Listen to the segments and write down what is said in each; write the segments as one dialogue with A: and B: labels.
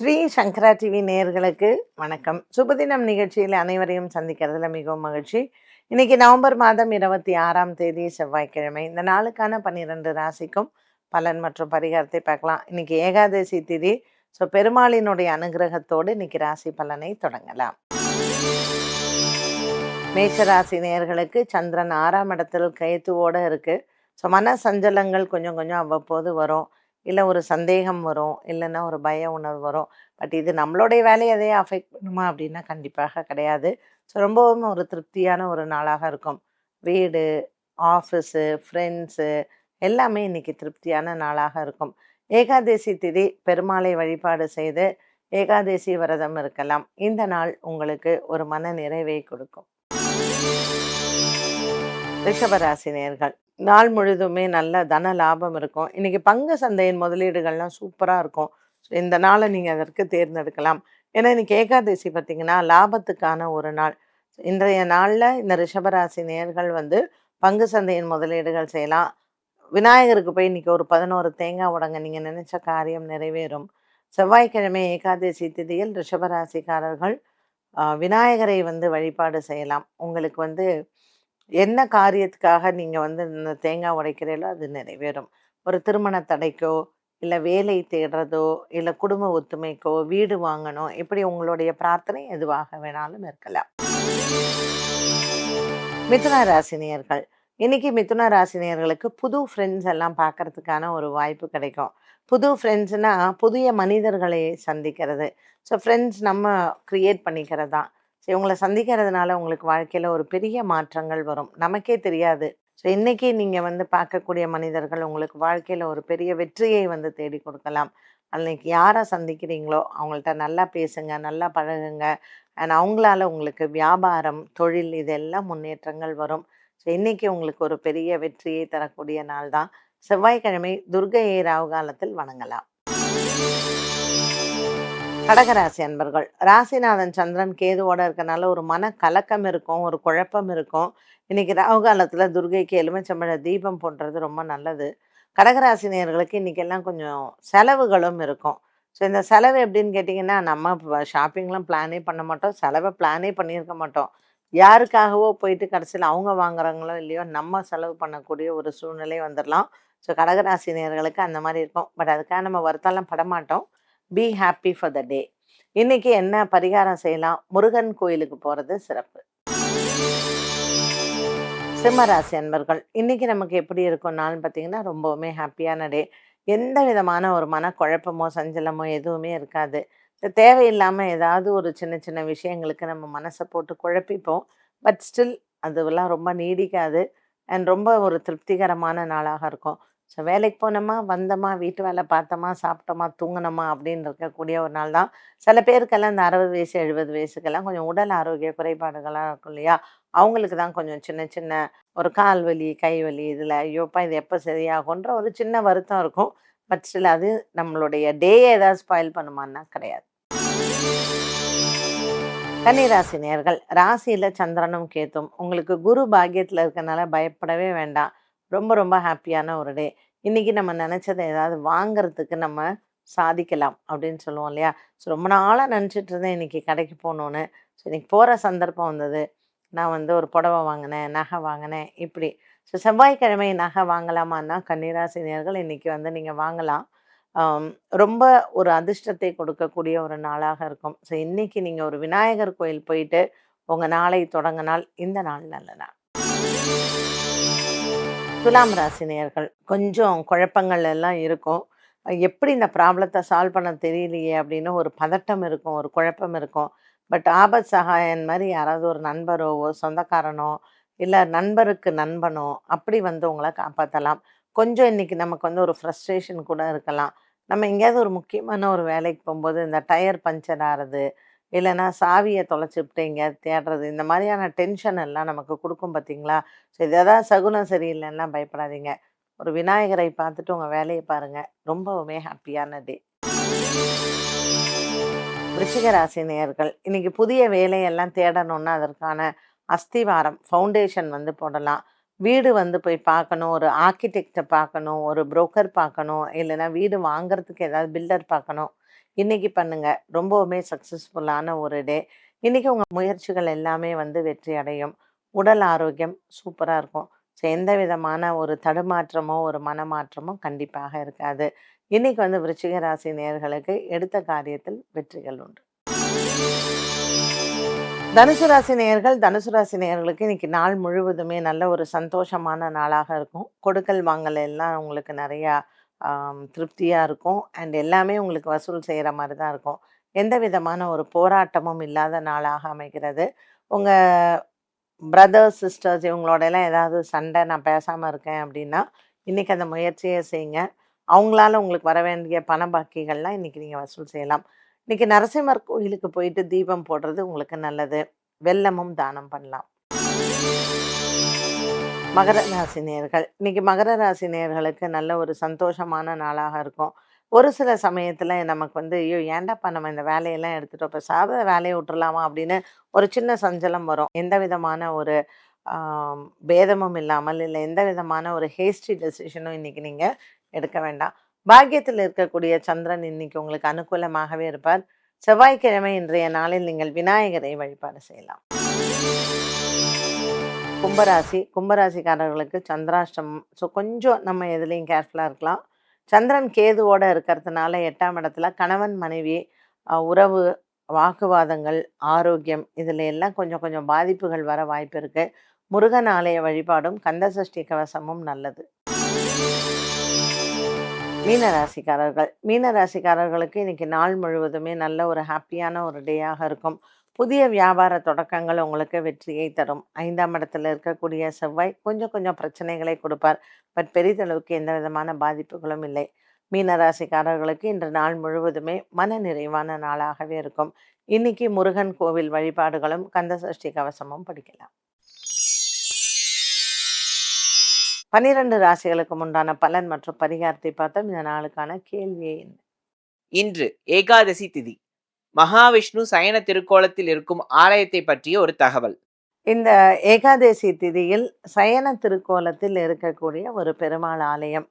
A: ஸ்ரீ சங்கரா TV நேயர்களுக்கு வணக்கம். சுபதினம் நிகழ்ச்சியில் அனைவரையும் சந்திக்கிறதுல மிகவும் மகிழ்ச்சி. இன்னைக்கு நவம்பர் மாதம் இருபத்தி ஆறாம் தேதி செவ்வாய்க்கிழமை. இந்த நாளுக்கான பன்னிரெண்டு ராசிக்கும் பலன் மற்றும் பரிகாரத்தை பார்க்கலாம். இன்னைக்கு ஏகாதசி திதி. ஸோ பெருமாளினுடைய அனுகிரகத்தோடு இன்னைக்கு ராசி பலனை தொடங்கலாம். மேஷராசி நேயர்களுக்கு சந்திரன் ஆறாம் இடத்தில் கைத்துவோடு இருக்குது ஸோ மன சஞ்சலங்கள் கொஞ்சம் கொஞ்சம் அவ்வப்போது வரும். இல்லை ஒரு சந்தேகம் வரும் இல்லைன்னா ஒரு பய உணர்வு வரும். பட் இது நம்மளுடைய வேலையை எதையே அஃபெக்ட் பண்ணுமா அப்படின்னா கண்டிப்பாக கிடையாது. ஸோ ரொம்பவும் ஒரு திருப்தியான ஒரு நாளாக இருக்கும். வீடு ஆஃபீஸு ஃப்ரெண்ட்ஸு எல்லாமே இன்றைக்கி திருப்தியான நாளாக இருக்கும். ஏகாதசி திதி பெருமாளை வழிபாடு செய்து ஏகாதசி விரதம் இருக்கலாம். இந்த நாள் உங்களுக்கு ஒரு மன நிறைவை கொடுக்கும். ரிஷபராசி நேர்கள். நாள் முழுதுமே நல்ல தன லாபம் இருக்கும். இன்றைக்கி பங்கு சந்தையின் முதலீடுகள்லாம் சூப்பராக இருக்கும். ஸோ இந்த நாளை நீங்கள் அதற்கு தேர்ந்தெடுக்கலாம். ஏன்னா இன்னைக்கு ஏகாதசி பார்த்தீங்கன்னா லாபத்துக்கான ஒரு நாள். இன்றைய நாளில் இந்த ரிஷபராசி நேர்கள் வந்து பங்கு சந்தையின் முதலீடுகள் செய்யலாம். விநாயகருக்கு போய் இன்னைக்கு ஒரு பதினோரு தேங்காய் உடங்க. நீங்கள் நினச்ச காரியம் நிறைவேறும். செவ்வாய்க்கிழமை ஏகாதசி திதியில் ரிஷபராசிக்காரர்கள் விநாயகரை வந்து வழிபாடு செய்யலாம். உங்களுக்கு வந்து என்ன காரியத்துக்காக நீங்கள் வந்து இந்த தேங்காய் உடைக்கிறீங்களோ அது நிறைவேறும். ஒரு திருமண தடைக்கோ இல்லை வேலை தேடுறதோ இல்லை குடும்ப ஒத்துமைக்கோ வீடு வாங்கணும் இப்படி உங்களுடைய பிரார்த்தனை எதுவாக வேணாலும் இருக்கலாம். மிதுன ராசினியர்கள். இன்னைக்கு மிதுன ராசினியர்களுக்கு புது ஃப்ரெண்ட்ஸ் எல்லாம் பார்க்கறதுக்கான ஒரு வாய்ப்பு கிடைக்கும். புது ஃப்ரெண்ட்ஸ்னால் புதிய மனிதர்களை சந்திக்கிறது. ஸோ ஃப்ரெண்ட்ஸ் நம்ம க்ரியேட் பண்ணிக்கிறது? தான் இவங்களை சந்திக்கிறதுனால உங்களுக்கு வாழ்க்கையில் ஒரு பெரிய மாற்றங்கள் வரும். நமக்கே தெரியாது. ஸோ இன்னைக்கு நீங்கள் வந்து பார்க்கக்கூடிய மனிதர்கள் உங்களுக்கு வாழ்க்கையில் ஒரு பெரிய வெற்றியை வந்து தேடி கொடுக்கலாம். அன்னைக்கு யாரை சந்திக்கிறீங்களோ அவங்கள்ட்ட நல்லா பேசுங்க நல்லா பழகுங்க. அண்ட் அவங்களால உங்களுக்கு வியாபாரம் தொழில் இதெல்லாம் முன்னேற்றங்கள் வரும். ஸோ இன்னைக்கு உங்களுக்கு ஒரு பெரிய வெற்றியை தரக்கூடிய நாள் தான். செவ்வாய்க்கிழமை துர்கையை ராகு காலத்தில் வணங்கலாம். கடகராசி அன்பர்கள். ராசிநாதன் சந்திரன் கேதுவோட இருக்கனால ஒரு மன கலக்கம் இருக்கும் ஒரு குழப்பம் இருக்கும். இன்னைக்கு ராகு துர்கைக்கு எலுமிச்சம்பழ தீபம் போன்றது ரொம்ப நல்லது. கடகராசி நேர்களுக்கு இன்னைக்கெல்லாம் கொஞ்சம் செலவுகளும் இருக்கும். ஸோ இந்த செலவு எப்படின்னு கேட்டிங்கன்னா நம்ம ஷாப்பிங்லாம் பிளானே பண்ண மாட்டோம். செலவை பிளானே பண்ணியிருக்க மாட்டோம். யாருக்காகவோ போயிட்டு கடைசியில் அவங்க வாங்குறாங்களோ இல்லையோ நம்ம செலவு பண்ணக்கூடிய ஒரு சூழ்நிலை வந்துடலாம் ஸோ கடகராசி நேர்களுக்கு அந்த மாதிரி இருக்கும். பட் அதுக்காக நம்ம வருத்தம்லாம் படமாட்டோம் be happy for the day இன்னைக்கு என்ன பரிகாரம் செய்யலாம்? முருகன் கோயிலுக்கு போகிறது சிறப்பு. சிம்மராசி அன்பர்கள் இன்னைக்கு நமக்கு எப்படி இருக்கும் நாள்னு பார்த்தீங்கன்னா ரொம்பவுமே ஹாப்பியான டே எந்த விதமான ஒரு மனக்குழப்பமோ சஞ்சலமோ எதுவுமே இருக்காது. தேவையில்லாமல் ஏதாவது ஒரு சின்ன சின்ன விஷயங்களுக்கு நம்ம மனசை போட்டு குழப்பிப்போம். பட் ஸ்டில் அதுவெல்லாம் ரொம்ப நீடிக்காது. அண்ட் ரொம்ப ஒரு திருப்திகரமான நாளாக இருக்கும். ஸோ வேலைக்கு போனோமா வந்தோமா வீட்டு வேலை பார்த்தோமா சாப்பிட்டோமா தூங்கினோமா அப்படின்னு இருக்கக்கூடிய ஒரு நாள் தான். சில பேருக்கெல்லாம் இந்த அறுபது வயசு எழுபது வயசுக்கெல்லாம் கொஞ்சம் உடல் ஆரோக்கிய குறைபாடுகளாக இருக்கும் இல்லையா? அவங்களுக்கு தான் கொஞ்சம் சின்ன சின்ன ஒரு கால் வலி கை வலி இதில் ஐயோப்பா இது எப்போ சரியாகுன்ற ஒரு சின்ன வருத்தம் இருக்கும். பட் ஸ்டில் அது நம்மளுடைய டேயை ஏதாவது ஸ்பாயில் பண்ணுமான்னா கிடையாது. கன்னிராசி நேர்கள் ராசியில் சந்திரனும் கேத்தும் உங்களுக்கு குரு பாக்கியத்தில் இருக்கனால பயப்படவே வேண்டாம். ரொம்ப ரொம்ப ஹாப்பியான ஒரு டே. இன்றைக்கி நம்ம நினச்சதை ஏதாவது வாங்குறதுக்கு நம்ம சாதிக்கலாம் அப்படின்னு சொல்லுவோம் இல்லையா? ஸோ ரொம்ப நாளாக நினச்சிட்டு இருந்தேன் இன்னைக்கு கடைக்கு போகணுன்னு ஸோ இன்றைக்கி போகிற சந்தர்ப்பம் வந்தது. நான் வந்து ஒரு புடவை வாங்கினேன் நகை வாங்கினேன் இப்படி. ஸோ செவ்வாய்க்கிழமை நகை வாங்கலாமான்னா கன்னிராசினியர்கள் இன்றைக்கி இன்னைக்கு வந்து நீங்கள் வாங்கலாம். ரொம்ப ஒரு அதிர்ஷ்டத்தை கொடுக்கக்கூடிய ஒரு நாளாக இருக்கும். ஸோ இன்றைக்கி நீங்கள் ஒரு விநாயகர் கோயில் போயிட்டு உங்கள் நாளை தொடங்கினால் இந்த நாள் நல்ல நாள். துலாம் ராசினியர்கள். கொஞ்சம் குழப்பங்கள் எல்லாம் இருக்கும். எப்படி இந்த ப்ராப்ளத்தை சால்வ் பண்ண தெரியலையே அப்படின்னு ஒரு பதட்டம் இருக்கும் ஒரு குழப்பம் இருக்கும். பட் ஆபத் சகாயன் மாதிரி யாராவது ஒரு நண்பரோ ஒரு சொந்தக்காரனோ இல்லை நண்பருக்கு நண்பனோ அப்படி வந்து உங்களை காப்பாற்றலாம் கொஞ்சம் இன்றைக்கி நமக்கு வந்து ஒரு ஃப்ரஸ்ட்ரேஷன் கூட இருக்கலாம். நம்ம எங்கேயாவது ஒரு முக்கியமான ஒரு வேலைக்கு போகும்போது இந்த டயர் பஞ்சர் ஆகிறது இல்லைன்னா சாவியை தொலைச்சிவிட்டு எங்கேயாவது தேடுறது இந்த மாதிரியான டென்ஷன் எல்லாம் நமக்கு கொடுக்கும் பார்த்தீங்களா? ஸோ இதான் சகுனம் சரியில்லைன்னா பயப்படாதீங்க. ஒரு விநாயகரை பார்த்துட்டு உங்கள் வேலையை பாருங்கள் ரொம்பவுமே ஹாப்பியான டே. ரிஷிகராசி ராசி நேயர்கள் புதிய வேலையெல்லாம் தேடணும்னா அதற்கான அஸ்திவாரம் ஃபவுண்டேஷன் வந்து போடலாம். வீடு வந்து போய் பார்க்கணும் ஒரு ஆர்கிடெக்டை பார்க்கணும் ஒரு புரோக்கர் பார்க்கணும் இல்லைன்னா வீடு வாங்குறதுக்கு ஏதாவது பில்டர் பார்க்கணும். இன்னைக்கு பண்ணுங்க. ரொம்பவுமே சக்ஸஸ்ஃபுல்லான ஒரு டே. இன்னைக்கு உங்கள் முயற்சிகள் எல்லாமே வந்து வெற்றி அடையும். உடல் ஆரோக்கியம் சூப்பராக இருக்கும். ஸோ எந்த விதமான ஒரு தடுமாற்றமோ ஒரு மனமாற்றமோ கண்டிப்பாக இருக்காது. இன்னைக்கு வந்து விருச்சிக ராசி நேயர்களுக்கு எடுத்த காரியத்தில் வெற்றிகள் உண்டு. தனுசு ராசி நேயர்கள் தனுசு ராசி நேயர்களுக்கு இன்னைக்கு நாள் முழுவதுமே நல்ல ஒரு சந்தோஷமான நாளாக இருக்கும். கொடுக்கல் வாங்கல் எல்லாம் உங்களுக்கு நிறையா திருப்தியாக இருக்கும். அண்ட் எல்லாமே உங்களுக்கு வசூல் செய்கிற மாதிரி தான் இருக்கும். எந்த விதமான ஒரு போராட்டமும் இல்லாத நாளாக அமைகிறது. உங்கள் பிரதர்ஸ் சிஸ்டர்ஸ் இவங்களோட எல்லாம் ஏதாவது சண்டை நான் பேசாமல் இருக்கேன் அப்படின்னா இன்றைக்கி அந்த முயற்சியை செய்யுங்க அவங்களால உங்களுக்கு வர வேண்டிய பண பாக்கிகள்லாம் இன்றைக்கி நீங்கள் வசூல் செய்யலாம். இன்றைக்கி நரசிம்மர் கோயிலுக்கு போயிட்டு தீபம் போடுறது உங்களுக்கு நல்லது. வெள்ளமும் தானம் பண்ணலாம். மகர ராசி நேர்கள். இன்னைக்கு மகர ராசி நேர்களுக்கு நல்ல ஒரு சந்தோஷமான நாளாக இருக்கும். ஒரு சில சமயத்தில் நமக்கு வந்து ஐயோ! ஏன்டாப்பா நம்ம இந்த வேலையெல்லாம் எடுத்துட்டோம்? இப்போ சாத வேலையை விட்டுறலாமா? அப்படின்னு ஒரு சின்ன சஞ்சலம் வரும். எந்த விதமான ஒரு பேதமும் இல்லாமல் இல்லை எந்த விதமான ஒரு ஹேஸ்டி டெசிஷனும் இன்னைக்கு நீங்கள் எடுக்க வேண்டாம். பாக்கியத்தில் இருக்கக்கூடிய சந்திரன் இன்னைக்கு உங்களுக்கு அனுகூலமாகவே இருப்பார். செவ்வாய்க்கிழமை இன்றைய நாளில் நீங்கள் விநாயகரை வழிபாடு செய்யலாம். கும்பராசி கும்பராசிக்காரர்களுக்கு சந்திராஷ்டமம். ஸோ கொஞ்சம் நம்ம எதுலேயும் கேர்ஃபுல்லாக இருக்கலாம். சந்திரன் கேதுவோடு இருக்கிறதுனால எட்டாம் இடத்துல கணவன் மனைவி உறவு வாக்குவாதங்கள் ஆரோக்கியம் இதில் எல்லாம் கொஞ்சம் கொஞ்சம் பாதிப்புகள் வர வாய்ப்பு இருக்குது முருகன் ஆலய வழிபாடும் கந்தசஷ்டி கவசமும் நல்லது. மீனராசிக்காரர்கள். மீனராசிக்காரர்களுக்கு இன்னைக்கு நாள் முழுவதுமே நல்ல ஒரு ஹாப்பியான ஒரு டேயாக இருக்கும். புதிய வியாபார தொடக்கங்கள் உங்களுக்கு வெற்றியை தரும். ஐந்தாம் இடத்துல இருக்கக்கூடிய செவ்வாய் கொஞ்சம் கொஞ்சம் பிரச்சனைகளை கொடுப்பார். பட் பெரிதளவுக்கு எந்த விதமான பாதிப்புகளும் இல்லை. மீனராசிக்காரர்களுக்கு இன்று நாள் முழுவதுமே மன நிறைவான நாளாகவே இருக்கும். இன்னைக்கு முருகன் கோவில் வழிபாடுகளும் கந்தசஷ்டி கவசமும் படிக்கலாம். பனிரெண்டு ராசிகளுக்கு உண்டான பலன் மற்றும் பரிகாரத்தை பார்த்தோம். இந்த நாளுக்கான கேள்வியே என்ன?
B: இன்று ஏகாதசி திதி. மகாவிஷ்ணு சயன திருக்கோலத்தில் இருக்கும் ஆலயத்தை பற்றிய ஒரு தகவல்.
A: இந்த ஏகாதசி திதியில் சயன திருக்கோலத்தில் இருக்கக்கூடிய ஒரு பெருமாள் ஆலயம்.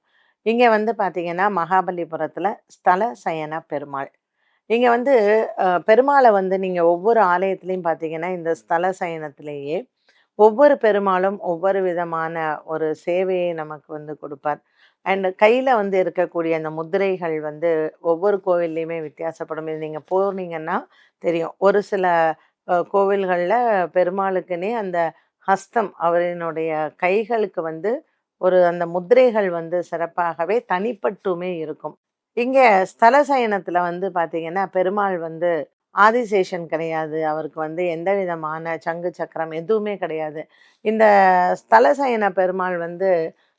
A: இங்கே வந்து பார்த்தீங்கன்னா மகாபலிபுரத்தில் ஸ்தல சயன பெருமாள். இங்கே வந்து பெருமாளை வந்து நீங்கள் ஒவ்வொரு ஆலயத்துலேயும் பார்த்தீங்கன்னா இந்த ஸ்தல சயனத்திலேயே ஒவ்வொரு பெருமாளும் ஒவ்வொரு விதமான ஒரு சேவையை நமக்கு வந்து கொடுப்பார். அண்ட் கையில் வந்து இருக்கக்கூடிய அந்த முத்திரைகள் வந்து ஒவ்வொரு கோவில்லையுமே வித்தியாசப்படும். இது நீங்கள் போனீங்கன்னா தெரியும். ஒரு சில கோவில்களில் பெருமாளுக்குன்னே அந்த ஹஸ்தம் அவரினுடைய கைகளுக்கு வந்து ஒரு அந்த முத்திரைகள் வந்து சிறப்பாகவே தனிப்பட்டுமே இருக்கும். இங்கே ஸ்தல சயனத்தில் வந்து பார்த்திங்கன்னா பெருமாள் வந்து ஆதிசேஷன் கிடையாது. அவருக்கு வந்து எந்த விதமான சங்கு சக்கரம் எதுவுமே கிடையாது. இந்த ஸ்தலசயன பெருமாள் வந்து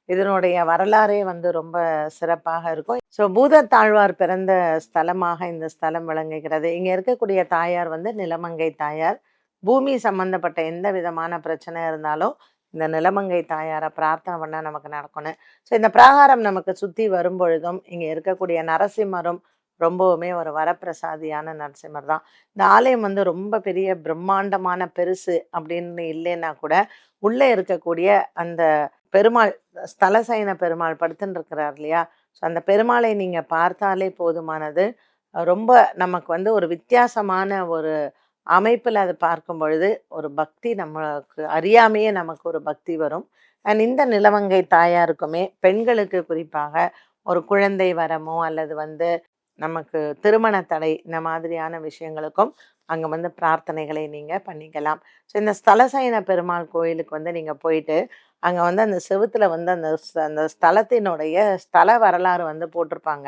A: இதனுடைய வரலாறே வந்து ரொம்ப சிறப்பாக இருக்கும். ஸோ பூதத்தாழ்வார் பிறந்த ஸ்தலமாக இந்த ஸ்தலம் விளங்குகிறது. இங்கே இருக்கக்கூடிய தாயார் வந்து நிலமங்கை தாயார். பூமி சம்பந்தப்பட்ட எந்த விதமான பிரச்சனை இருந்தாலும் இந்த நிலமங்கை தாயாரை பிரார்த்தனை பண்ணால் நமக்கு நடக்கணும் ஸோ இந்த பிராகாரம் நமக்கு சுற்றி வரும் பொழுதும் இங்கே இருக்கக்கூடிய நரசிம்மரும் ரொம்பவுமே ஒரு வரப்பிரசாதியான நரசிம்மர் தான். இந்த ஆலயம் வந்து ரொம்ப பெரிய பிரம்மாண்டமான பெருசு அப்படின்னு இல்லைன்னா கூட உள்ளே இருக்கக்கூடிய அந்த பெருமாள் ஸ்தலசைன பெருமாள் படுத்துன்னு இருக்கிறார் இல்லையா? ஸோ அந்த பெருமாளை நீங்கள் பார்த்தாலே போதுமானது. ரொம்ப நமக்கு வந்து ஒரு வித்தியாசமான ஒரு அமைப்பில் அதை பார்க்கும் பொழுது ஒரு பக்தி நமக்கு அறியாமையே நமக்கு ஒரு பக்தி வரும். அண்ட் இந்த நிலவங்கை தாயாருக்குமே பெண்களுக்கு குறிப்பாக ஒரு குழந்தை வரமோ அல்லது வந்து நமக்கு திருமண தடை இந்த மாதிரியான விஷயங்களுக்கும் அங்கே வந்து பிரார்த்தனைகளை நீங்கள் பண்ணிக்கலாம். ஸோ இந்த ஸ்தலசைன பெருமாள் கோயிலுக்கு வந்து நீங்கள் போயிட்டு அங்கே வந்து அந்த செவுத்துல வந்து அந்த ஸ்த- அந்த ஸ்தலத்தினுடைய ஸ்தல வரலாறு வந்து போட்டிருப்பாங்க.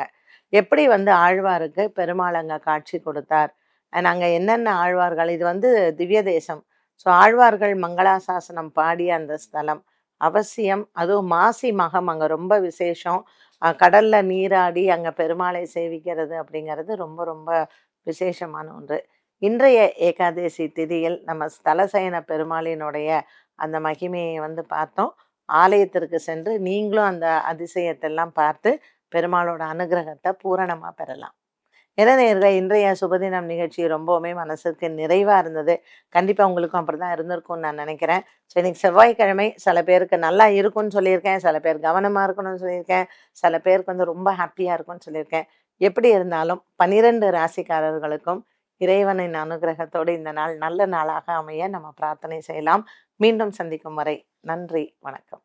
A: எப்படி வந்து ஆழ்வாருக்கு பெருமாள் அங்கே காட்சி கொடுத்தார் அண்ட் அங்கே என்னென்ன ஆழ்வார்கள் இது வந்து திவ்ய தேசம். ஸோ ஆழ்வார்கள் மங்களாசாசனம் பாடிய அந்த ஸ்தலம். அவசியம் அதுவும் மாசி மகம் அங்கே ரொம்ப விசேஷம். கடலில் நீராடி அங்கே பெருமாளை சேவிக்கிறது அப்படிங்கிறது ரொம்ப ரொம்ப விசேஷமான ஒன்று. இன்றைய ஏகாதசி திதியில் நம்ம ஸ்தலசயன பெருமாளினுடைய அந்த மகிமையை வந்து பார்த்தோம். ஆலயத்திற்கு சென்று நீங்களும் அந்த அதிசயத்தெல்லாம் பார்த்து பெருமாளோட அனுகிரகத்தை பூரணமாக பெறலாம். இளநேர்களை இன்றைய சுபதினம் நிகழ்ச்சி ரொம்பவுமே மனசுக்கு நிறைவாக இருந்தது. கண்டிப்பாக உங்களுக்கும் அப்படி தான் இருந்திருக்கும்னு நான் நினைக்கிறேன். ஸோ இன்றைக்கி செவ்வாய்க்கிழமை சில பேருக்கு நல்லா இருக்கும்னு சொல்லியிருக்கேன். சில பேர் கவனமாக இருக்கணும்னு சொல்லியிருக்கேன். சில பேருக்கு வந்து ரொம்ப ஹாப்பியாக இருக்கும்னு சொல்லியிருக்கேன். எப்படி இருந்தாலும் பனிரெண்டு ராசிக்காரர்களுக்கும் இறைவனின் அனுகிரகத்தோடு இந்த நாள் நல்ல நாளாக அமைய நம்ம பிரார்த்தனை செய்யலாம். மீண்டும் சந்திக்கும் வரை நன்றி வணக்கம்.